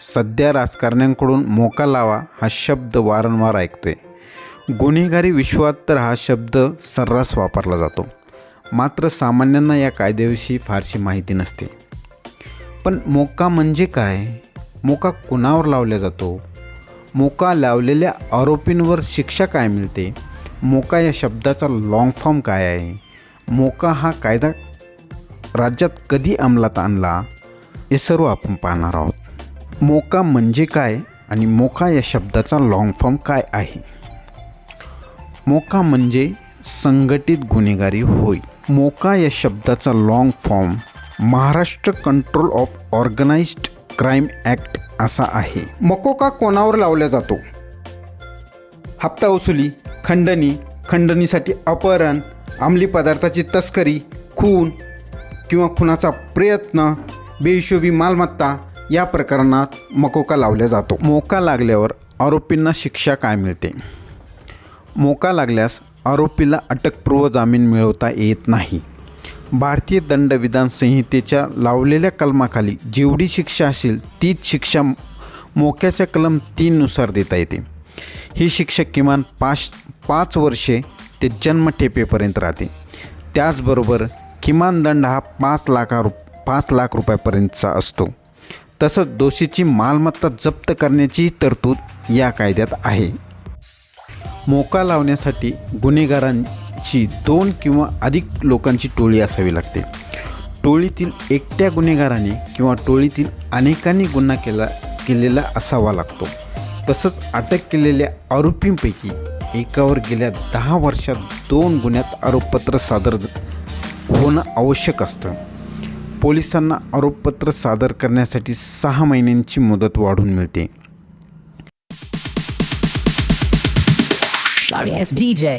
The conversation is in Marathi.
सध्या राजकारण्यांकडून मोका लावा हा शब्द वारंवार ऐकतोय. गुन्हेगारी विश्वात तर हा शब्द सर्रास वापरला जातो. मात्र सामान्यांना या कायद्याविषयी फारशी माहिती नसते. पण मोका म्हणजे काय? मोका कुणावर लावला जातो? मोका लावलेल्या आरोपींवर शिक्षा काय मिळते? मोका या शब्दाचा लाँग फॉर्म काय आहे? मोका हा कायदा राज्यात कधी अंमलात आणला? हे सर्व आपण पाहणार आहोत. मोका म्हणजे काय आणि मोका या शब्दाचा लाँग फॉर्म काय आहे? मोका म्हणजे संघटित गुन्हेगारी होय. मोका या शब्दाचा long form Maharashtra control of organised crime act असा आहे. मकोका कोणावर लावला जातो? हप्ता वसुली खंडणी खंडणीसाठी अपहरण अंमली पदार्थाची तस्करी खून किंवा खुनाचा प्रयत्न बेहिशोबी मालमत्ता या प्रकरणात मकोका लावला जातो. मोका लागल्यावर आरोपींना शिक्षा काय मिळते? मोका लागल्यास आरोपीला अटकपूर्व जामीन मिळवता येत नाही. भारतीय दंडविधान संहितेच्या लावलेल्या कलमाखाली जेवढी शिक्षा असेल तीच शिक्षा मोक्याच्या कलम तीननुसार देता येते. ही शिक्षा किमान पाच पाच वर्षे ते जन्मठेपेपर्यंत राहते. त्याचबरोबर किमान दंड हा पाच लाखा रु पाच लाख रुपयापर्यंतचा असतो. तसंच दोषीची मालमत्ता जप्त करण्याची तरतूद या कायद्यात आहे. मोका लावण्यासाठी गुन्हेगारांची दोन किंवा अधिक लोकांची टोळी असावी लागते. टोळीतील एकट्या गुन्हेगाराने किंवा टोळीतील अनेकांनी गुन्हा केला केलेला असावा लागतो. तसंच अटक केलेल्या आरोपींपैकी एकावर गेल्या दहा वर्षात दोन गुन्ह्यात आरोपपत्र सादर होणं आवश्यक असतं. पोलिसांना आरोपपत्र सादर करण्यासाठी सहा महिन्यांची मुदत वाढून मिळते Sorry DJ.